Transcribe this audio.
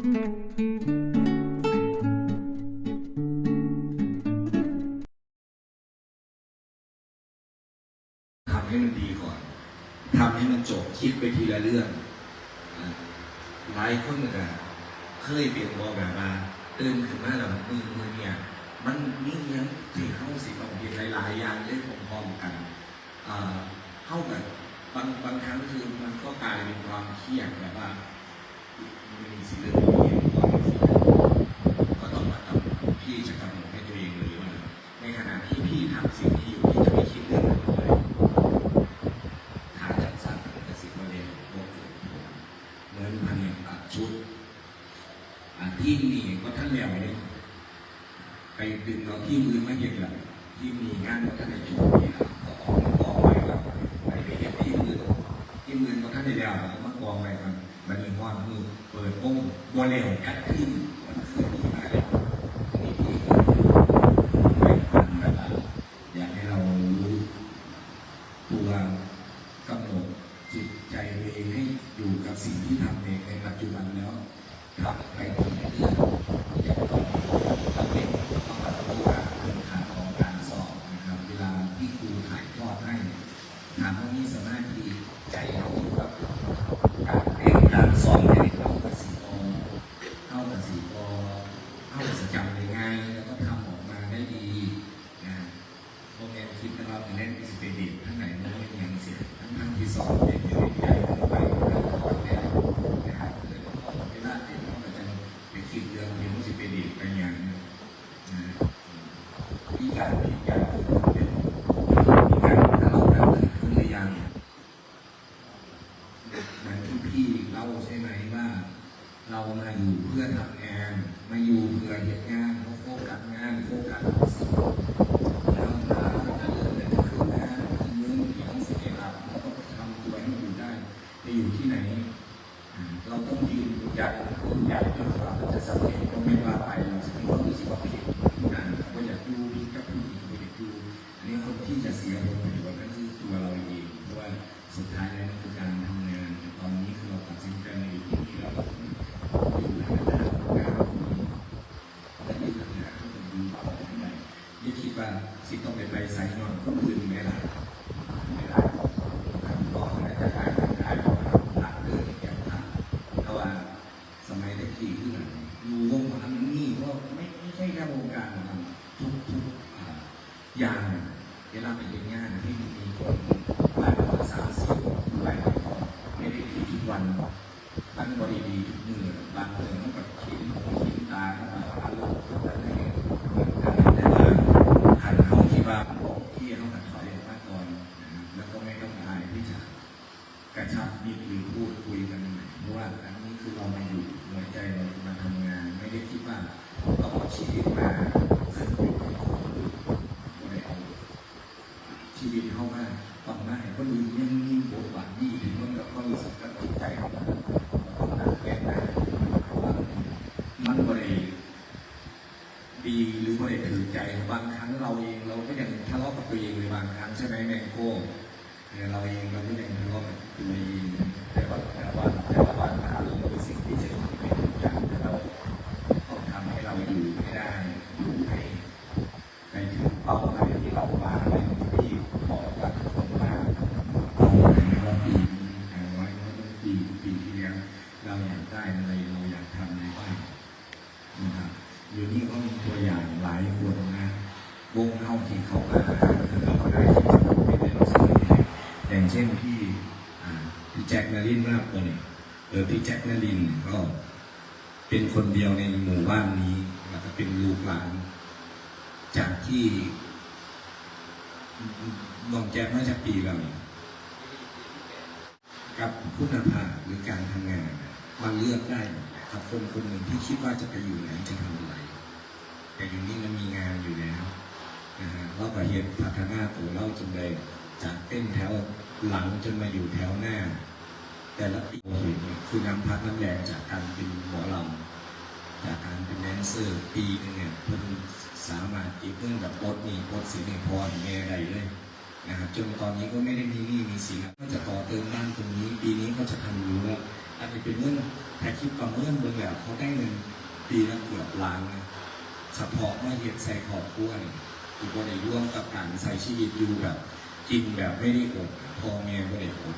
ทำให้มันดีก่อน ทำให้มันจบ คิดไปทีละเรื่อง หลายคนก็เคยเปลี่ยนบอแบบว่าตื่นขึ้นมาแล้วมือมือเนี่ย มันมีอยังที่เข้าสิต้องเรียนหลาย ๆ อย่างเล่นพร้อมๆกันเข้ากับบางบางครั้งคือมันก็กลายเป็นความเครียดแบบว่ามีสิ่งเรื่องนี้ก่อนที่ก็ต้องมาทำพี่จะกำหนดให้ตัวเองเลยว่าในขณะที่พี่ทำสิ่งนี้อยู่พี่จะไม่คิดเรื่องนั้นเลย หาจัดสรรเป็นกสิกรเรียนพวกเหมือนพันเนี่ยตัดชุดอ่าที่นี่ก็ท่านแล้วเนี่ยไปดึงเอา ที่มือมาเก็บละที่มีงานก็ท่านได้จุดนี่ครับก็ออกองไว้ครับไปไปเก็บที่มือที่มือก็ท่านได้แล้วมากองไว้ครับมันมีความมือเปิดโป้งบัวเร็วแอดทิ้งมันคือดีมาเลยนี่ที่ไม่ฟันแบบว่าอยากให้เรารู้ตัวกำหนดจิตใจเองให้อยู่กับสิ่งที่ทำเองในปัจจุบันแล้วทำไปเรื่อยๆอย่าต้องทำเองต้องมาดูว่าพื้นฐานของการสอบนะครับ เวลาที่ครูถ่ายทอดให้ถามว่ามีสมาธิใจเราอยู่กับการเรียนการสอนให้เข้ากับสีอเข้ากับสีอเข้ากับสจำได้ง่ายแล้วก็ทำออกมาได้ดีนะ โรงเรียนคิดนะครับเล่นสเปดิตทั้งไหนโน้นยังเสีย สอนเป็นอยู่ใหญ่ไปแล้วก็เนี่ยนะครับเวลาเด็กเขาก็จะไปคิดเรื่องเรียนสเปดิตไปอย่างนะที่การผิดการเป็นมีการทะเลาะกันเกิดขึ้นหรือยังเหมือนที่พี่เล่าใช่ไหมว่า เรามาอยู่เพื่อทำงานมาอยู่เพื่อเหตุงานเขาโฟกัสงานโฟกัสสิ่ง แล้วมาก็จะเริ่มเป็นขึ้นนะเมื่อมีทั้งสิบเอ็ดเราก็ต้องทำตัวให้มันอยู่ได้ไปอยู่ที่ไหนอ่าเราต้องยืนหยัดหยัดจนกว่าเราจะสำเร็จก็ไม่ว่าไปเราจะมีความรู้สึกว่าผิดนะก็อยากดูผิดกับผู้หญิงก็อยากดูอันนี้คนที่จะเสียผลประโยชน์นั่นคือตัวเราเองเพราะว่าสุดท้ายแล้วมันคือการทำงานตอนนี้คือเราตัดสินใจในที่ที่เราต้องอยู่ในระดับงานและนี่คือการที่เราดูต่อไปได้ ยี่คิดว่าสิต้องเป็นไรไซน์นอนคนอื่นไม่ได้ไม่ได้ครับก็อาจจะได้ได้ก็หลักเดินอย่างนั้นเพราะว่าสมัยได้ขี่ขึ้นอยู่วงมันนี่ก็ไม่ไม่ใช่แค่วง การนะครับทุกทุกอย่างเวลาไปเรียนงานที่มีคนหลายภาษามสี่หลายคนไม่ได้ขี่ทุกวันตั้งบริดีทุกเมื่อบางเมืองมันก็ขีดหูขีดตาเข้ามาอารมณ์แต่ในเหมือนกันแต่ว่า หันเขาที่ว่าบอกที่เขาหันถอยออกมาก่อนนะครับแล้วก็ไม่ต้องอายที่จะกระชับมิตรหรือพูดคุยกันเพราะว่าอันนี้คือเรามาอยู่หัวใจเรามาทำงาน ไม่ได้คิดว่าเราเอาชีวิตมาขึ้นอยู่กับคนอื่นไม่ได้เอาชีวิตเข้ามาต้องมาให้คนอื่นยังมีบทบาทดีถึงมันกับความรู้สึกกับจิตใจของเราต้องหนักแก่นะเพราะว่ามันบริ ดีหรือไม่ได้ถือใจ บางครั้งเราเองเราก็ยังทะเลาะกับตัวเองเลยบางครั้งใช่ไหมแมงโก้เนี่ยเราเองเราก็ยังทะเลาะกับตัวเองแต่ว่าแต่วันแต่ละวันอารมณ์เป็นสิ่งที่จะไม่ถูกใจแต่เราต้องทำให้เราอยู่ให้ได้อยู่ให้ในถึงเป้าหมายที่เราวางไว้ที่บอกกับคนมาเอาไว้ว่าปีนี้เอาไว้ว่าปีปีที่แล้วเราอยากได้อะไรเราอยากทำอะไรบ้างนะครับอยู่นี่ก็มีตัวอย่างหลายคนนะ วงเข้าทีเขามาคือเราก็ได้ที่จะเป็นในหนังสือนี่อย่างเช่นพี่พี่แจ็คนารินมากคนเนี่ยเออพี่แจ็คนารินก็เป็นคนเดียวในหมู่บ้านนี้แล้วก็เป็นลูกหลาน จากที่น้องแจ็คมาจากปีเราเนี่ยกับคุณภาพหรือการทำงานมันเลือกได้หมดนะครับคนคนหนึ่งที่คิดว่าจะไปอยู่ไหนจะทำอะไร แต่อยู่นี่มันมีงานอยู่แล้ว นะฮะเราก็เห็นพัฒนาตัวเราจนได้จากเต้นแถวหลังจนมาอยู่แถวหน้า แต่ละปีเห็นคือนำพักน้ำแรงจากการเป็นหมอลำจากการเป็นแดนเซอร์ปีหนึงเนี่ยเพิ่นสามารถอีกเรื่องแบบปลดนี้ปลดสินให้พรแม่ใดเลยนะครับจนตอนนี้ก็ไม่ได้มีหนี้มีสินก็จะต่อเติมบ้านตรงนี้ ปีนี้ก็จะทำรั้วอาจจะเป็นเรื่องแต่คิดประเมินเบื้องแบบเขาได้เงินปีละเกือบล้านนะเฉพาะเมื่อเหตุใส่ขอบขั้วเนี่ย คือคนในร่วมกับการใช้ชีวิตอยู่แบบ กินแบบไม่ได้อดพอแม่ไม่ได้อด